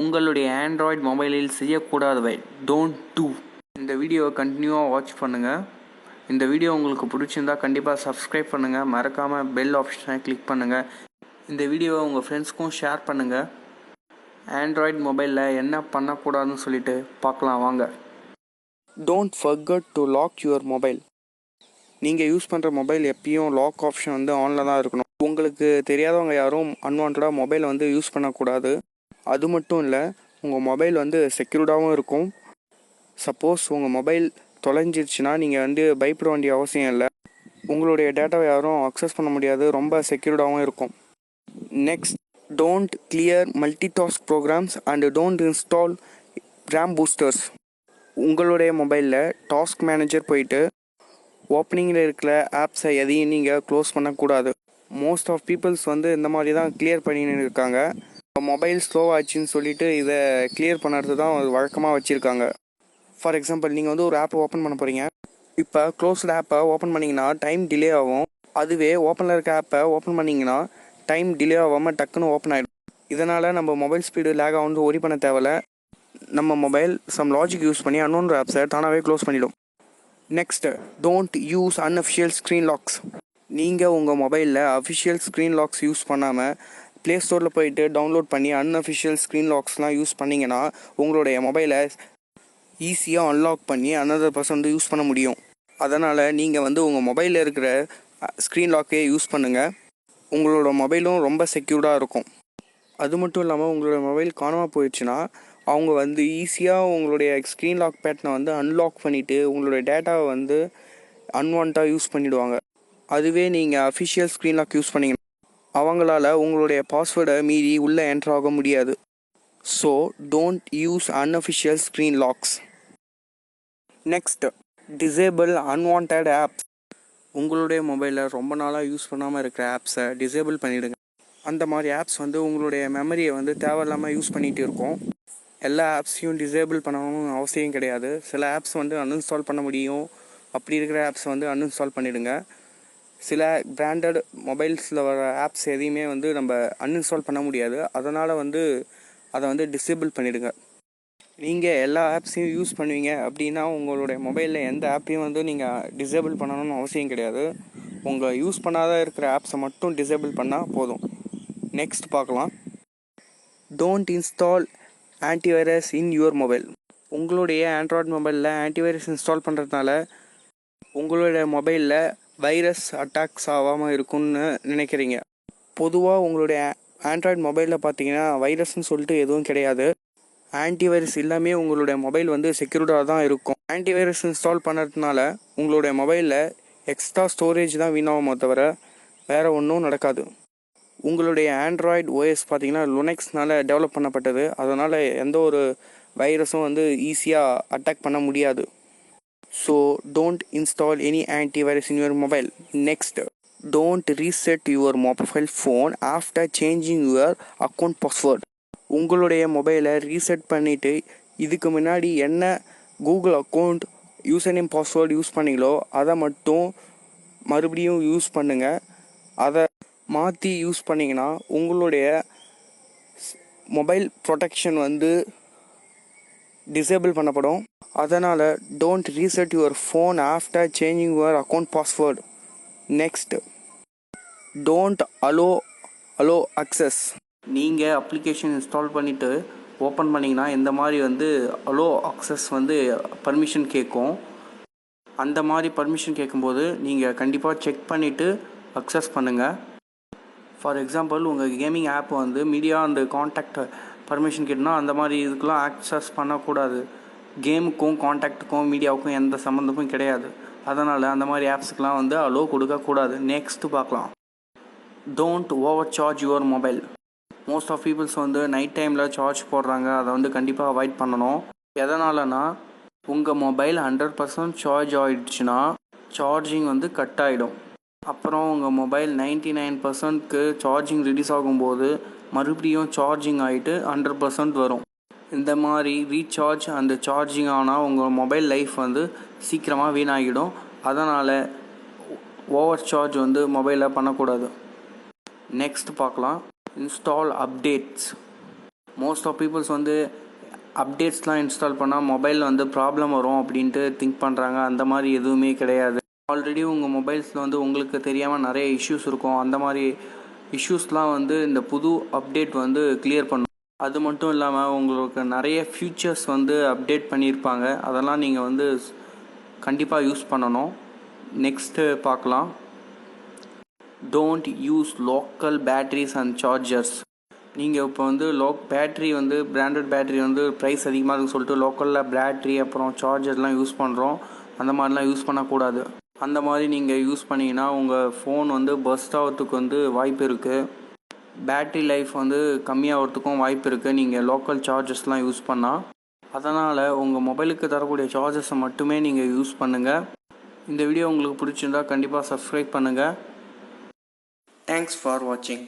உங்களுடைய ஆண்ட்ராய்ட் மொபைலில் செய்யக்கூடாதவை. Don't do இந்த வீடியோவை கண்டினியூவாக வாட்ச் பண்ணுங்கள் இந்த வீடியோ உங்களுக்கு பிடிச்சிருந்தா கண்டிப்பாக சப்ஸ்கிரைப் பண்ணுங்கள் மறக்காமல் பெல் ஆப்ஷனை கிளிக் பண்ணுங்கள் இந்த வீடியோவை உங்கள் ஃப்ரெண்ட்ஸ்க்கும் ஷேர் பண்ணுங்கள் ஆண்ட்ராய்ட் மொபைலில் என்ன பண்ணக்கூடாதுன்னு சொல்லிட்டு பார்க்கலாம் வாங்க. Don't forget to lock your mobile நீங்கள் யூஸ் பண்ணுற மொபைல் எப்பயும் லாக் ஆப்ஷன் வந்து ஆனில் தான் இருக்கணும். உங்களுக்கு தெரியாதவங்க யாரும் அன்வான்டாக மொபைலை வந்து யூஸ் பண்ணக்கூடாது. அது மட்டும் இல்லை உங்கள் மொபைல் வந்து செக்யூர்டாகவும் இருக்கும். சப்போஸ் உங்கள் மொபைல் தொலைஞ்சிருச்சுன்னா நீங்கள் வந்து பயப்பட வேண்டிய அவசியம் இல்லை. உங்களுடைய டேட்டாவை யாரும் அக்சஸ் பண்ண முடியாது. ரொம்ப செக்யூர்டாகவும் இருக்கும். Next don't clear multitask programs and don't install RAM boosters உங்களுடைய மொபைலில் டாஸ்க் மேனேஜர் போயிட்டு ஓப்பனிங்கில் இருக்கிற ஆப்ஸை எதையும் நீங்கள் க்ளோஸ் பண்ணக்கூடாது. மோஸ்ட் ஆஃப் பீப்புள்ஸ் வந்து இந்த மாதிரி தான் கிளியர் பண்ணின்னு இருக்காங்க. மொபைல் ஸ்லோவாச்சுன்னு சொல்லிட்டு இதை கிளியர் பண்ணுறது தான் வழக்கமாக வச்சுருக்காங்க. ஃபார் எக்ஸாம்பிள் நீங்கள் வந்து ஒரு ஆப்பை ஓப்பன் பண்ண போகிறீங்க இப்போ க்ளோஸ்டு ஆப்பை ஓப்பன் பண்ணிங்கன்னா டைம் டிலே ஆகும். அதுவே ஓப்பனில் இருக்க ஆப்பை ஓப்பன் பண்ணிங்கன்னா டைம் டிலே ஆகாமல் டக்குன்னு ஓப்பன் ஆகிடும் இதனால் நம்ம மொபைல் ஸ்பீடு லேக் ஆகும்னு ஒரி பண்ண தேவையில்ல. நம்ம மொபைல் சம் லாஜிக் யூஸ் பண்ணி அன்னோன் ஆப்ஸை தானாகவே க்ளோஸ் பண்ணிவிடும் next don't use unofficial screen locks நீங்கள் உங்கள் மொபைலில் அஃபிஷியல் ஸ்க்ரீன் லாக்ஸ் யூஸ் பண்ணாமல் ப்ளே ஸ்டோரில் போயிட்டு டவுன்லோட் பண்ணி அன்அஃபிஷியல் ஸ்க்ரீன் லாக்ஸ்லாம் யூஸ் பண்ணிங்கன்னா உங்களுடைய மொபைலை ஈஸியாக அன்லாக் பண்ணி அனதர் பர்சன் வந்து யூஸ் பண்ண முடியும். அதனால் நீங்கள் வந்து உங்கள் மொபைலில் இருக்கிற ஸ்க்ரீன் லாக்கே யூஸ் பண்ணுங்கள் உங்களோட மொபைலும் ரொம்ப செக்யூர்டாக இருக்கும். அது மட்டும் இல்லாமல் உங்களோட மொபைல் காணாமல் போயிடுச்சுன்னா அவங்க வந்து ஈஸியாக உங்களுடைய ஸ்க்ரீன் லாக் பேட்டனை வந்து அன்லாக் பண்ணிவிட்டு உங்களுடைய டேட்டாவை வந்து அன்வான்ட்டாக யூஸ் பண்ணிவிடுவாங்க அதுவே நீங்கள் அஃபிஷியல் ஸ்க்ரீன் லாக் யூஸ் பண்ணிங்கன்னா அவங்களால உங்களுடைய பாஸ்வேர்டை மீறி உள்ளே என்ட்ராக ஆக முடியாது. So don't use unofficial screen locks next disable unwant apps உங்களுடைய மொபைலில் ரொம்ப நாளாக யூஸ் பண்ணாமல் இருக்கிற ஆப்ஸை டிசேபிள் பண்ணிவிடுங்க அந்த மாதிரி ஆப்ஸ் வந்து உங்களுடைய மெமரியை வந்து தேவையில்லாமல் யூஸ் பண்ணிகிட்டு இருக்கோம். எல்லா ஆப்ஸையும் டிசேபிள் பண்ணணும்னு அவசியம் கிடையாது. சில ஆப்ஸ் வந்து அன்இன்ஸ்டால் பண்ண முடியும். அப்படி இருக்கிற ஆப்ஸ் வந்து அன்இன்ஸ்டால் பண்ணிவிடுங்க சில பிராண்டட் மொபைல்ஸில் வர ஆப்ஸ் எதையுமே வந்து நம்ம அன்இன்ஸ்டால் பண்ண முடியாது. அதனால் வந்து அதை வந்து டிசேபிள் பண்ணிவிடுங்க நீங்கள் எல்லா ஆப்ஸையும் யூஸ் பண்ணுவீங்க அப்படின்னா உங்களுடைய மொபைலில் எந்த ஆப்பையும் வந்து நீங்கள் டிசேபிள் பண்ணணும்னு அவசியம் கிடையாது. உங்கள் யூஸ் பண்ணாத இருக்கிற ஆப்ஸை மட்டும் டிசேபிள் பண்ணால் போதும். நெக்ஸ்ட் பார்க்கலாம். Don't install antivirus in your mobile உங்களுடைய ஆண்ட்ராய்ட் மொபைலில் ஆன்டிவைரஸ் இன்ஸ்டால் பண்ணுறதுனால உங்களுடைய மொபைலில் வைரஸ் அட்டாக்ஸ் ஆகாமல் இருக்கும்னு நினைக்கிறீங்க. பொதுவாக உங்களுடைய ஆண்ட்ராய்ட் மொபைலில் பார்த்தீங்கன்னா வைரஸ்னு சொல்லிட்டு எதுவும் கிடையாது. ஆன்டிவைரஸ் எல்லாமே உங்களுடைய மொபைல் வந்து செக்யூர்டாக தான் இருக்கும். ஆன்டிவைரஸ் இன்ஸ்டால் பண்ணுறதுனால உங்களுடைய மொபைலில் எக்ஸ்ட்ரா ஸ்டோரேஜ் தான் வீணாகுமோ தவிர வேறு ஒன்றும் நடக்காது. உங்களுடைய ஆண்ட்ராய்டு ஓஎஸ் பார்த்தீங்கன்னா லுனெக்ஸ்னால் டெவலப் பண்ணப்பட்டது. அதனால் எந்த ஒரு வைரஸும் வந்து ஈஸியாக அட்டாக் பண்ண முடியாது. So don't install any antivirus in your mobile next don't reset your mobile phone after changing your account password. உங்களுடைய மொபைலை ரீசெட் பண்ணிவிட்டு இதுக்கு முன்னாடி என்ன Google account user name password use பண்ணீங்களோ அதை மட்டும் மறுபடியும் யூஸ் பண்ணுங்கள் அதை மாற்றி யூஸ் பண்ணிங்கன்னா உங்களுடைய மொபைல் ப்ரொடெக்ஷன் வந்து டிசேபிள் பண்ணப்படும். அதனால் don't reset your phone after changing your account password next don't allow allow access நீங்கள் அப்ளிகேஷன் இன்ஸ்டால் பண்ணிவிட்டு ஓப்பன் பண்ணிங்கன்னா இந்த மாதிரி வந்து அலோ அக்சஸ் வந்து பர்மிஷன் கேட்கும். அந்த மாதிரி பர்மிஷன் கேட்கும்போது நீங்கள் கண்டிப்பாக செக் பண்ணிவிட்டு அக்சஸ் பண்ணுங்கள் ஃபார் எக்ஸாம்பிள் உங்கள் கேமிங் ஆப் வந்து மீடியா அந்த காண்டாக்ட் பர்மிஷன் கேட்டுனா அந்த மாதிரி இதுக்கெலாம் ஆக்சஸ் பண்ணக்கூடாது. கேமுக்கும் காண்டாக்டுக்கும் மீடியாவுக்கும் எந்த சம்மந்தமும் கிடையாது. அதனால் அந்த மாதிரி ஆப்ஸுக்கெலாம் வந்து அலோ கொடுக்கக்கூடாது. நெக்ஸ்ட்டு பார்க்கலாம். Don't over charge your mobile most of peoples வந்து நைட் டைமில் சார்ஜ் போடுறாங்க. அதை வந்து கண்டிப்பாக அவாய்ட் பண்ணணும். எதனாலனா உங்கள் மொபைல் ஹண்ட்ரட் பர்சன்ட் சார்ஜ் ஆகிடுச்சுன்னா சார்ஜிங் வந்து கட் ஆகிடும் அப்புறம் உங்கள் மொபைல் நைன்ட்டி நைன் பர்சன்ட்க்கு சார்ஜிங் ரிலீஸ் ஆகும்போது மறுபடியும் சார்ஜிங் ஆகிட்டு ஹண்ட்ரட் பர்சன்ட் வரும். இந்த மாதிரி ரீசார்ஜ் அந்த சார்ஜிங் ஆனால் உங்கள் மொபைல் லைஃப் வந்து சீக்கிரமாக வீணாகிடும். அதனால் ஓவர் சார்ஜ் வந்து மொபைலில் பண்ணக்கூடாது. நெக்ஸ்ட் பார்க்கலாம். Install updates most of peoples வந்து அப்டேட்ஸ்லாம் இன்ஸ்டால் பண்ணால் மொபைலில் வந்து ப்ராப்ளம் வரும் அப்படின்ட்டு திங்க் பண்ணுறாங்க அந்த மாதிரி எதுவுமே கிடையாது. ஆல்ரெடி உங்கள் மொபைல்ஸில் வந்து உங்களுக்கு தெரியாமல் நிறைய இஷ்யூஸ் இருக்கும். அந்த மாதிரி இஷ்யூஸ்லாம் வந்து இந்த புது அப்டேட் வந்து கிளியர் பண்ணும். அது மட்டும் இல்லாமல் உங்களுக்கு நிறைய ஃபியூச்சர்ஸ் வந்து அப்டேட் பண்ணியிருப்பாங்க. அதெல்லாம் நீங்கள் வந்து கண்டிப்பாக யூஸ் பண்ணணும். நெக்ஸ்ட்டு பார்க்கலாம். Don't use local batteries and chargers நீங்கள் இப்போ வந்து லோ பேட்ரி வந்து பிராண்டட் பேட்ரி வந்து ப்ரைஸ் அதிகமாக இருக்குன்னு சொல்லிட்டு லோக்கலில் பேட்ரி அப்புறம் சார்ஜர்லாம் யூஸ் பண்ணுறோம் அந்த மாதிரிலாம் யூஸ் பண்ணக்கூடாது. அந்த மாதிரி நீங்கள் யூஸ் பண்ணிங்கன்னா உங்கள் ஃபோன் வந்து பஸ்ட் ஆகிறதுக்கு வந்து வாய்ப்பு இருக்குது பேட்ரி லைஃப் வந்து கம்மியாகிறதுக்கும் வாய்ப்பு இருக்குது நீங்கள் லோக்கல் சார்ஜஸ்லாம் யூஸ் பண்ணால் அதனால் உங்கள் மொபைலுக்கு தரக்கூடிய சார்ஜஸை மட்டுமே நீங்கள் யூஸ் பண்ணுங்கள் இந்த வீடியோ உங்களுக்கு பிடிச்சிருந்தா கண்டிப்பாக சப்ஸ்கிரைப் பண்ணுங்கள் தேங்க்ஸ் ஃபார் வாட்சிங்